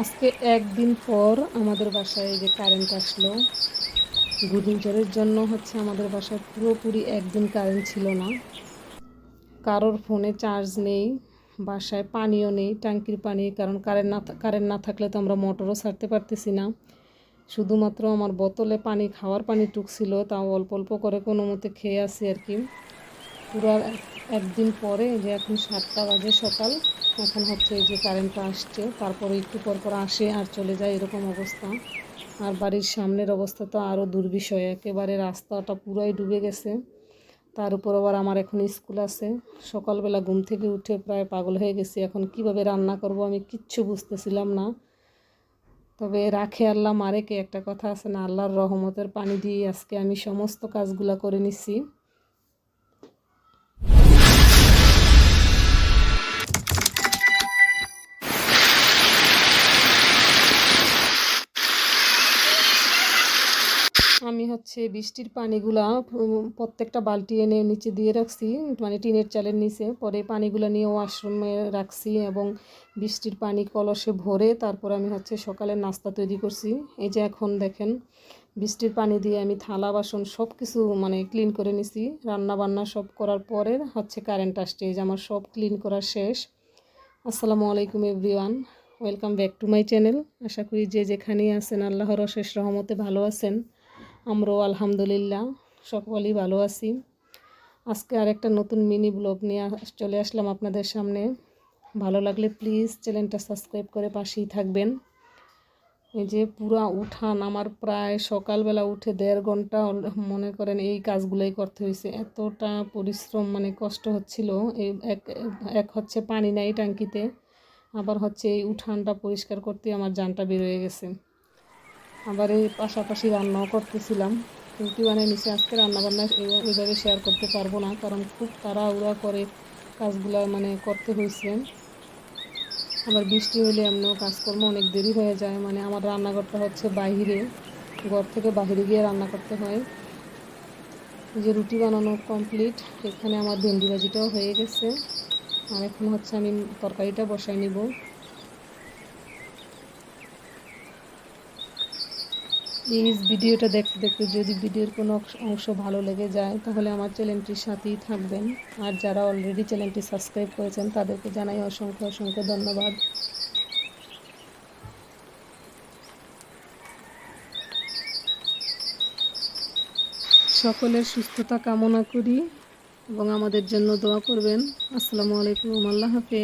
আজকে একদিন পর আমাদের বাসায় যে কারেন্ট আসলো, ঘূর্ণিঝড়ের জন্য হচ্ছে আমাদের বাসায় পুরোপুরি একদিন কারেন্ট ছিল না। কারোর ফোনে চার্জ নেই, বাসায় পানিও নেই, ট্যাঙ্কির পানি, কারণ কারেন্ট না কারেন্ট না থাকলে তো আমরা মোটরও ছাড়তে পারতেছি না। শুধুমাত্র আমার বোতলে পানি, খাওয়ার পানি টুকছিল, তাও অল্প অল্প করে কোনো মতে খেয়ে আসি আর কি। পুরো একদিন পরে যে এখন সাতটা বাজে সকাল, এখন হচ্ছে এই যে কারেন্টটা আসছে, তারপরে একটু পর পর আসে আর চলে যায় এরকম অবস্থা। আর বাড়ির সামনের অবস্থা তো আরও দুর্বিষয়, একেবারে রাস্তাটা পুরাই ডুবে গেছে। তার উপর আবার আমার এখন স্কুল আছে, সকালবেলা ঘুম থেকে উঠে প্রায় পাগল হয়ে গেছি, এখন কীভাবে রান্না করব আমি কিচ্ছু বুঝতেছিলাম না। তবে রাখে আল্লাহ মারে কে একটা কথা আছে না, আল্লাহর রহমতের পানি দিয়ে আজকে আমি সমস্ত কাজগুলা করে নিছি। আমি হচ্ছে বৃষ্টির পানিগুলা প্রত্যেকটা বালতি এনে নিচে দিয়ে রাখছি মানে টিনের চালের নিচে। পরে পানিগুলো নিয়ে ওয়াশরুমে রাখছি এবং বৃষ্টির পানি কলসে ভরে তারপর আমি হচ্ছে সকালে নাস্তা তৈরি করছি। এই যে এখন দেখেন, বৃষ্টির পানি দিয়ে আমি থালা, বাসন সব কিছু মানে ক্লিন করে নিছি। রান্না বান্না সব করার পরে হচ্ছে কারেন্ট আসছে, এই যে আমার সব ক্লিন করা শেষ। আসসালামু আলাইকুম everyone, welcome back to my channel. আশা করি যে যেখানেই আছেন, আল্লাহর অশেষ রহমতে ভালো আছেন। আমরাও আলহামদুলিল্লাহ, সকলেই ভালো আছি। আজকে আরেকটা নতুন মিনি ব্লগ নিয়ে চলে আসলাম আপনাদের সামনে। ভালো লাগলে প্লিজ চ্যানেলটা সাবস্ক্রাইব করে পাশেই থাকবেন। এই যে পুরা উঠান, আমার প্রায় সকালবেলা উঠে দেড় ঘণ্টা মনে করেন এই কাজগুলোই করতে হয়েছে এতটা পরিশ্রম মানে কষ্ট হচ্ছিল। এই এক এক হচ্ছে পানি নাই ট্যাঙ্কিতে, আবার হচ্ছে এই উঠানটা পরিষ্কার করতে আমার জানটা বের হয়ে গেছে। আবার এই পাশাপাশি রান্নাও করতেছিলাম। কিন্তু মানে নিচে আজকে রান্নাবান্না এইভাবে শেয়ার করতে পারব না, কারণ খুব তাড়াহুড়া করে কাজগুলো মানে করতে হয়েছে আবার বৃষ্টি হলে এমনিও কাজকর্ম অনেক দেরি হয়ে যায় মানে আমার রান্নাঘরটা হচ্ছে বাইরে ঘর থেকে বাইরে গিয়ে রান্না করতে হয়। যে রুটি বানানো কমপ্লিট এখানে আমার ভেন্ডি ভাজিটাও হয়ে গেছে। আর এখন হচ্ছে আমি তরকারিটা বসাই নিব। প্লিজ ভিডিওটা দেখতে দেখতে যদি ভিডিওর কোনো অংশ- ভালো লেগে যায়, তাহলে আমার চ্যানেলটির সাথেই থাকবেন। আর যারা অলরেডি চ্যানেলটি সাবস্ক্রাইব করেছেন, তাদেরকে জানাই অসংখ্য অসংখ্য ধন্যবাদ। সকলের সুস্থতা কামনা করি এবং আমাদের জন্য দোয়া করবেন। আসসালামু আলাইকুম, আল্লাহ হাফেজ।